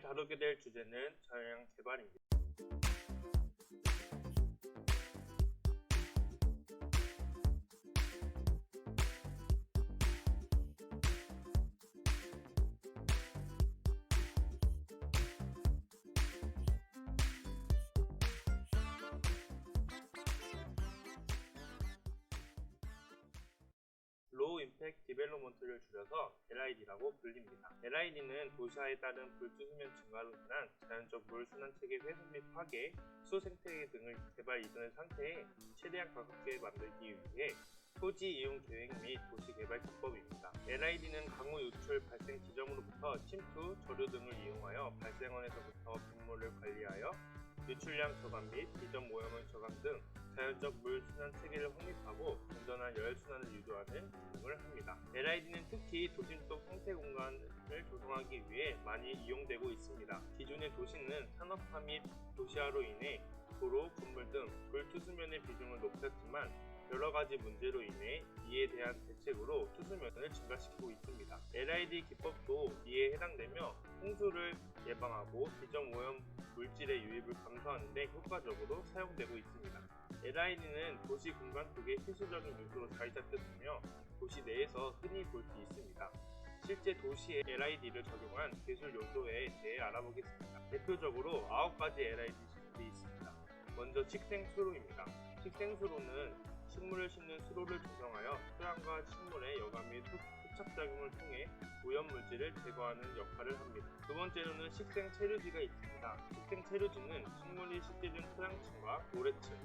다루게 될 주제는 저형 개발입니다. 임팩트 디벨로먼트를 줄여서 LID라고 불립니다. LID는 도시화에 따른 불투수면 증가로 인한 자연적 물 순환 체계 훼손 및 파괴, 수 생태계 등을 개발 이전의 상태에 최대한 가깝게 만들기 위해 토지 이용 계획 및 도시 개발 기법입니다. LID는 강우 유출 발생 지점으로부터 침투, 저류 등을 이용하여 발생원에서부터 빗물을 관리하여 유출량 저감 및 이전 오염원 저감 등 자연적 물 순환 체계를 확립하고 안전한 열 순환을 유도하는 기능을 합니다. LID는 특히 도심 속 생태 공간을 조성하기 위해 많이 이용되고 있습니다. 기존의 도시는 산업화 및 도시화로 인해 도로, 건물 등 물투수면의 비중을 높였지만 여러 가지 문제로 인해 이에 대한 대책으로 투수면을 증가시키고 있습니다. LID 기법도 이에 해당되며 홍수를 예방하고 비점 오염 물질의 유입을 감소하는 데 효과적으로 사용되고 있습니다. LID는 도시 공간 속의 필수적인 요소로 자리 잡혔으며 도시 내에서 흔히 볼 수 있습니다. 실제 도시에 LID를 적용한 기술 요소에 대해 알아보겠습니다. 대표적으로 9가지 LID 시설이 있습니다. 먼저 식생수로입니다. 식생수로는 식물을 심는 수로를 조성하여 토양과 식물의 여감 및 흡착작용을 통해 오염물질을 제거하는 역할을 합니다. 두 번째로는 식생체류지가 있습니다. 식생체류지는 식물이 식재준 토양층과 모래층,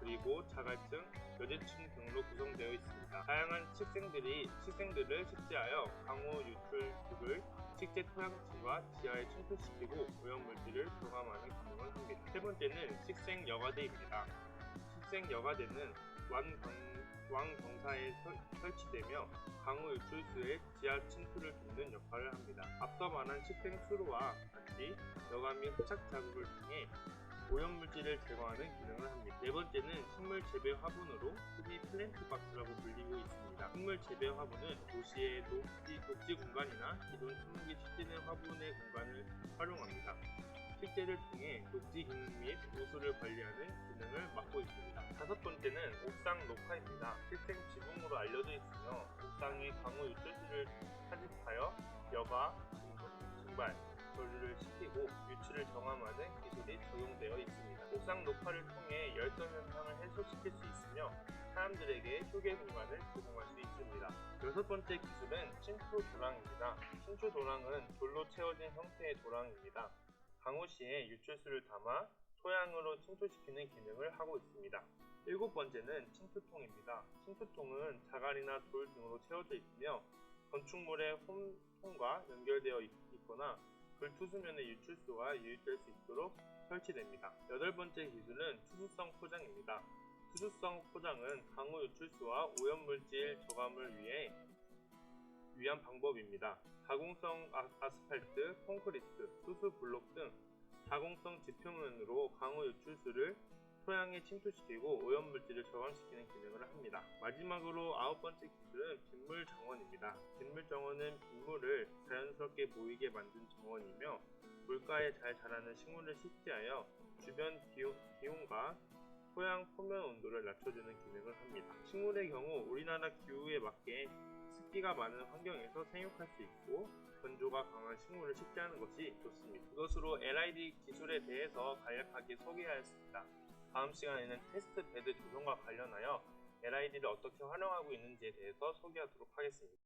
그리고 자갈층, 여제층 등으로 구성되어 있습니다. 다양한 식생들이 식생들을 식재하여 강호 유출국을 식재 토양층과 지하에 침투시키고 오염물질을 저감하는 기능을 합니다. 세 번째는 식생 여과대입니다. 식생 여과대는 완경, 왕경사에 설- 설치되며 강우 유출수의 지하 침투를 돕는 역할을 합니다. 앞서 말한 식생 수로와 같이 여과 및 흡착 자극을 통해 오염물질을 제거하는 기능을 합니다. 네 번째는 식물 재배 화분으로 흔히 플랜트 박스라고 불리고 있습니다. 식물 재배 화분은 도시의 녹지, 녹지 공간이나 기존 식물이 식재된 화분의 공간을 활용합니다. 식재를 통해 녹지 기능 및 우수를 관리하는 기능을 맡고 있습니다. 다섯 번째는 옥상 녹화입니다. 실생 지붕으로 알려져 있으며 옥상의 강우 유출수를 차집하여 여가, 증- 증발, 분류를 시키고 유출을 정함하는 기술이 적용되어 있습니다. 옥상 녹화를 통해 열선 현상을 해소시킬 수 있으며 사람들에게 휴게 공간을 제공할 수 있습니다. 여섯 번째 기술은 침투 도랑입니다. 침투 도랑은 돌로 채워진 형태의 도랑입니다. 강우시에 유출수를 담아 토양으로 침투시키는 기능을 하고 있습니다. 일곱 번째는 침투통입니다. 침투통은 자갈이나 돌 등으로 채워져 있으며 건축물의 홈통과 연결되어 있- 있거나 불투수면의 유출수가 유입될 수 있도록 설치됩니다. 여덟 번째 기술은 투수성 포장입니다. 투수성 포장은 강우 유출수와 오염물질 저감을 위해 위한 방법입니다. 가공성 아- 아스팔트, 콘크리트, 강우 유출수를 토양에 침투시키고 오염물질을 저감시키는 기능을 합니다. 마지막으로 아홉 번째 기술은 빗물 정원입니다. 빗물 정원은 빗물을 자연스럽게 모이게 만든 정원이며 물가에 잘 자라는 식물을 식재하여 주변 기온, 기온과 토양 표면 온도를 낮춰주는 기능을 합니다. 식물의 경우 우리나라 기후에 맞게 습기가 많은 환경에서 생육할 수 있고 건조가 강한 식물을 식재하는 것이 좋습니다. 이것으로 LID 기술에 대해서 간략하게 소개하였습니다. 다음 시간에는 테스트 베드 조성과 관련하여 LID를 어떻게 활용하고 있는지에 대해서 소개하도록 하겠습니다.